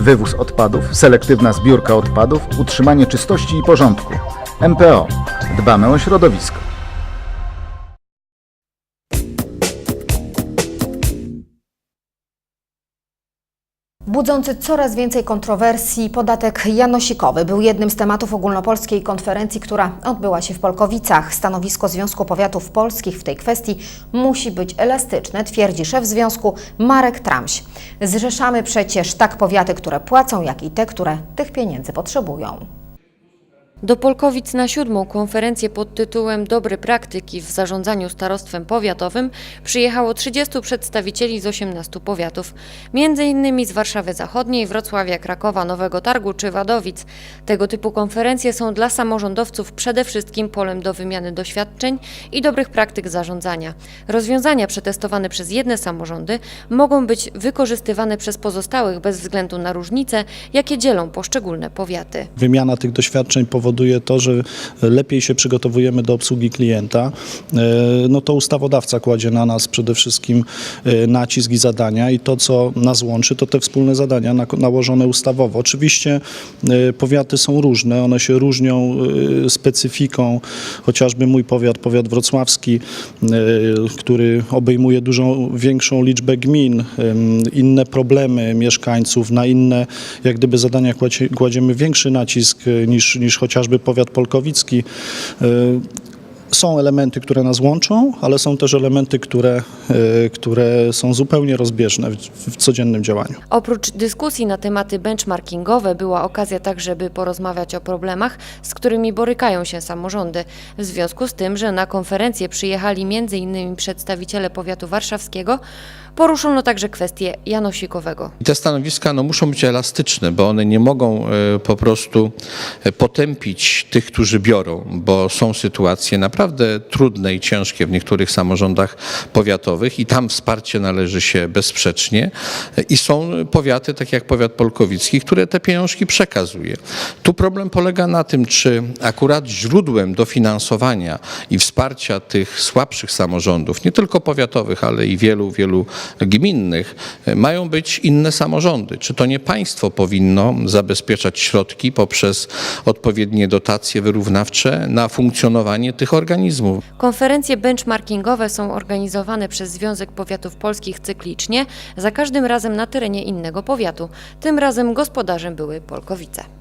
Wywóz odpadów, selektywna zbiórka odpadów, utrzymanie czystości i porządku. MPO. Dbamy o środowisko. Budzący coraz więcej kontrowersji podatek janosikowy był jednym z tematów ogólnopolskiej konferencji, która odbyła się w Polkowicach. Stanowisko Związku Powiatów Polskich w tej kwestii musi być elastyczne, twierdzi szef związku Marek Tramś. Zrzeszamy przecież tak powiaty, które płacą, jak i te, które tych pieniędzy potrzebują. Do Polkowic na siódmą konferencję pod tytułem Dobre praktyki w zarządzaniu starostwem powiatowym przyjechało 30 przedstawicieli z 18 powiatów, innymi z Warszawy Zachodniej, Wrocławia, Krakowa, Nowego Targu czy Wadowic. Tego typu konferencje są dla samorządowców przede wszystkim polem do wymiany doświadczeń i dobrych praktyk zarządzania. Rozwiązania przetestowane przez jedne samorządy mogą być wykorzystywane przez pozostałych bez względu na różnice, jakie dzielą poszczególne powiaty. Wymiana tych doświadczeń powoduje to, że lepiej się przygotowujemy do obsługi klienta. E, No to ustawodawca kładzie na nas przede wszystkim e, nacisk i zadania i to, co nas łączy, to te wspólne zadania nałożone ustawowo. Oczywiście e, powiaty są różne, one się różnią specyfiką, chociażby mój powiat, powiat wrocławski, który obejmuje dużą, większą liczbę gmin, inne problemy mieszkańców, na inne jak gdyby zadania kładzie, kładziemy większy nacisk niż, niż chociażby powiat polkowicki. Są elementy, które nas łączą, ale są też elementy, które, e, które są zupełnie rozbieżne w, w codziennym działaniu. Oprócz dyskusji na tematy benchmarkingowe była okazja także, by porozmawiać o problemach, z którymi borykają się samorządy. W związku z tym, że na konferencję przyjechali m.in. przedstawiciele powiatu warszawskiego, poruszono także kwestię janosikowego. Te stanowiska no, muszą być elastyczne, bo one nie mogą e, po prostu e, potępić tych, którzy biorą, bo są sytuacje naprawdę trudne i ciężkie w niektórych samorządach powiatowych i tam wsparcie należy się bezsprzecznie. I są powiaty, tak jak powiat polkowicki, które te pieniążki przekazuje. Tu problem polega na tym, czy akurat źródłem dofinansowania i wsparcia tych słabszych samorządów, nie tylko powiatowych, ale i wielu, wielu gminnych, mają być inne samorządy. Czy to nie państwo powinno zabezpieczać środki poprzez odpowiednie dotacje wyrównawcze na funkcjonowanie tych organizmów? Konferencje benchmarkingowe są organizowane przez Związek Powiatów Polskich cyklicznie, za każdym razem na terenie innego powiatu. Tym razem gospodarzem były Polkowice.